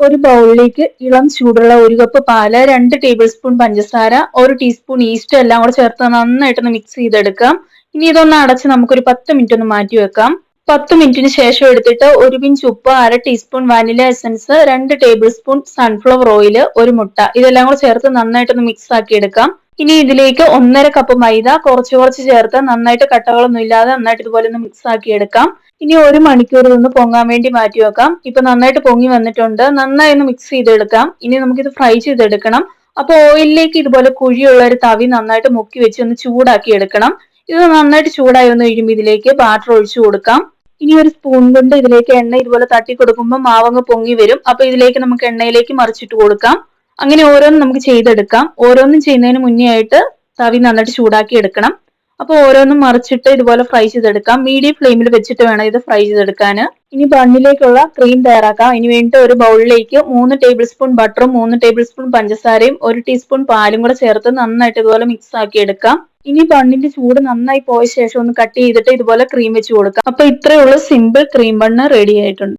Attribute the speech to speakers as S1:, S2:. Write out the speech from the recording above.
S1: ഒരു ബൗളിലേക്ക് ഇളം ചൂടുള്ള ഒരു കപ്പ് പാൽ രണ്ട് ടേബിൾ സ്പൂൺ പഞ്ചസാര ഒരു ടീസ്പൂൺ ഈസ്റ്റ് എല്ലാം കൂടെ ചേർത്ത് നന്നായിട്ടൊന്ന് മിക്സ് ചെയ്തെടുക്കാം. ഇനി ഇതൊന്ന് അടച്ച് നമുക്കൊരു പത്ത് മിനിറ്റ് ഒന്ന് മാറ്റി വെക്കാം. പത്ത് മിനിറ്റിന് ശേഷം എടുത്തിട്ട് ഒരു പിഞ്ച് ഉപ്പ് അര ടീസ്പൂൺ വാനില എസൻസ് രണ്ട് ടേബിൾ സ്പൂൺ സൺഫ്ലവർ ഓയിൽ ഒരു മുട്ട. ഇതെല്ലാം കൂടെ ചേർത്ത് നന്നായിട്ടൊന്ന് മിക്സ് ആക്കി എടുക്കാം ഇനി ഇതിലേക്ക് ഒന്നര കപ്പ് മൈദ കുറച്ച് കുറച്ച് ചേർത്ത് നന്നായിട്ട് കട്ടകളൊന്നും ഇല്ലാതെ നന്നായിട്ട് ഇതുപോലെ ഒന്ന് മിക്സ് ആക്കി എടുക്കാം. ഇനി ഒരു മണിക്കൂർ നിന്ന് പൊങ്ങാൻ വേണ്ടി മാറ്റി വെക്കാം. ഇപ്പൊ നന്നായിട്ട് പൊങ്ങി വന്നിട്ടുണ്ട്. നന്നായി ഒന്ന് മിക്സ് ചെയ്തെടുക്കാം. ഇനി നമുക്കിത് ഫ്രൈ ചെയ്തെടുക്കണം. അപ്പൊ ഓയിലിലേക്ക് ഇതുപോലെ കുഴിയുള്ള ഒരു തവി നന്നായിട്ട് മുക്കി വെച്ച് ഒന്ന് ചൂടാക്കി എടുക്കണം. ഇത് നന്നായിട്ട് ചൂടായി വന്നു കഴിയുമ്പോൾ ഇതിലേക്ക് ബാറ്റർ ഒഴിച്ചു കൊടുക്കാം. ഇനി ഒരു സ്പൂൺ കൊണ്ട് ഇതിലേക്ക് എണ്ണ ഇതുപോലെ തട്ടി കൊടുക്കുമ്പോൾ മാവങ്ങ് പൊങ്ങി വരും. അപ്പൊ ഇതിലേക്ക് നമുക്ക് എണ്ണയിലേക്ക് മറിച്ചിട്ട് കൊടുക്കാം. അങ്ങനെ ഓരോന്നും നമുക്ക് ചെയ്തെടുക്കാം. ഓരോന്നും ചെയ്യുന്നതിന് മുന്നേ ആയിട്ട് തവി നന്നായിട്ട് ചൂടാക്കി എടുക്കണം. അപ്പൊ ഓരോന്നും മറിച്ചിട്ട് ഇതുപോലെ ഫ്രൈ ചെയ്തെടുക്കാം. മീഡിയം ഫ്ലെയിമിൽ വെച്ചിട്ട് വേണം ഇത് ഫ്രൈ ചെയ്തെടുക്കാൻ ഇനി ബണ്ണിലേക്കുള്ള ക്രീം തയ്യാറാക്കാം. ഇനി വേണ്ടി ഒരു ബൗളിലേക്ക് മൂന്ന് ടേബിൾ സ്പൂൺ ബട്ടറും മൂന്ന് ടേബിൾ സ്പൂൺ പഞ്ചസാരയും ഒരു ടീസ്പൂൺ പാലും കൂടെ ചേർത്ത് നന്നായിട്ട് ഇതുപോലെ മിക്സ് ആക്കി എടുക്കാം. ഇനി ബണ്ണിന്റെ ചൂട് നന്നായി പോയ ശേഷം ഒന്ന് കട്ട് ചെയ്തിട്ട് ഇതുപോലെ ക്രീം വെച്ച് കൊടുക്കാം. അപ്പൊ ഇത്രയുള്ള സിമ്പിൾ ക്രീം ബണ്ണ് റെഡി ആയിട്ടുണ്ട്.